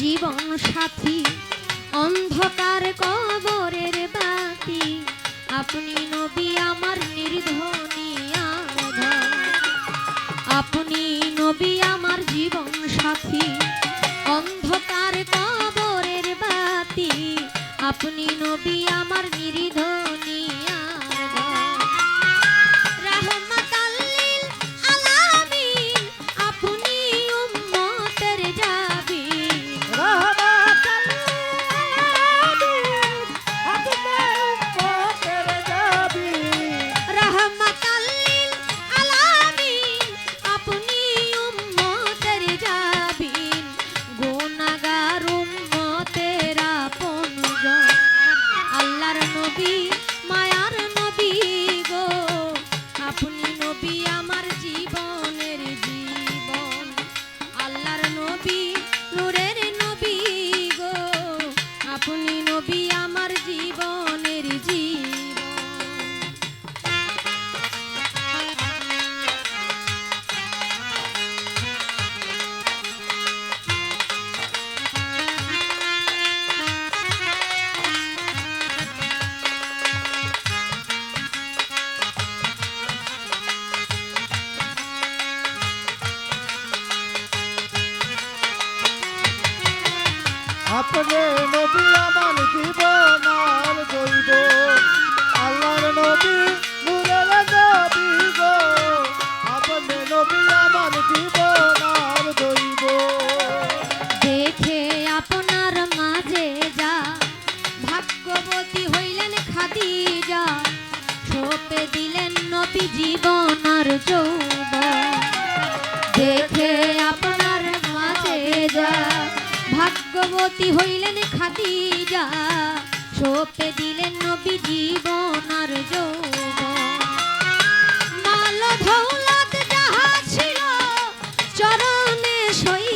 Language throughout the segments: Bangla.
জীবন সাথী অন্ধকার কবরের বাতি। আপনি নবী আমার নির্ধনী আপনি নবী আমার জীবন সাথী অন্ধকার কবরের বাতি। আপনি নবী আমার জীবন আর দেখে আপনার মাঝে যা। ভাগ্যবতী হইলেন খাতি যা সোপে দিলেন নবী জীবন আর মাল ছিল, চরণে সই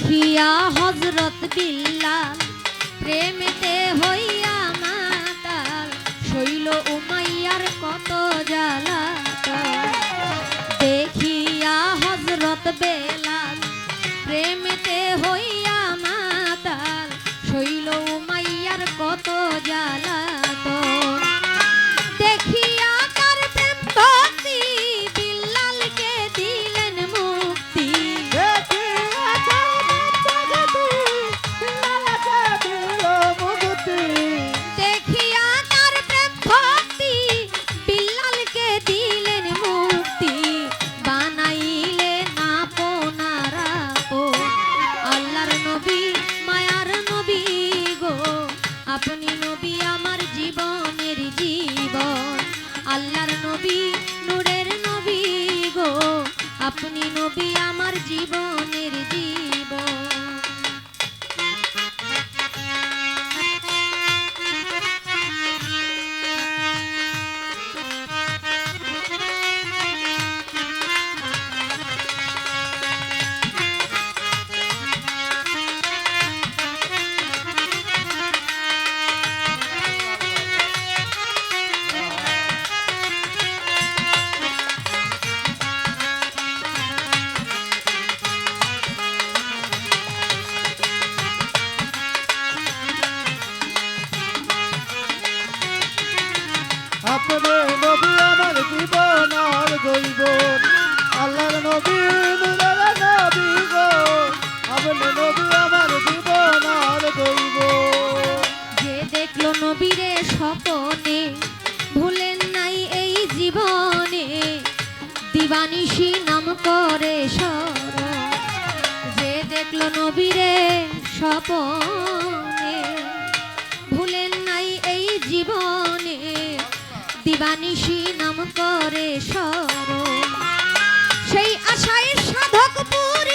দেখিয়া হজরত বিল্লাল, প্রেমেতে হইয়া মাতাল, শৈল উমাইয়ার কত জ্বালা দেখিয়া হজরত বেলাল, প্রেমেতে হইয়া মাতাল, শৈল উমাইয়ার কত জ্বালা জীবন জৈব আল্লাহর নবী আমার জীবন আর জৈব যে দেখল নবীরে স্বপনে, ভুলেন নাই এই জীবনে। দিবানিশি নাম করে স্মরণ। যে দেখল নবীরে স্বপনে, ভুলেন নাই এই জীবনে। দিবানিশি নাম করে সর সেই আশায় সাধক পুর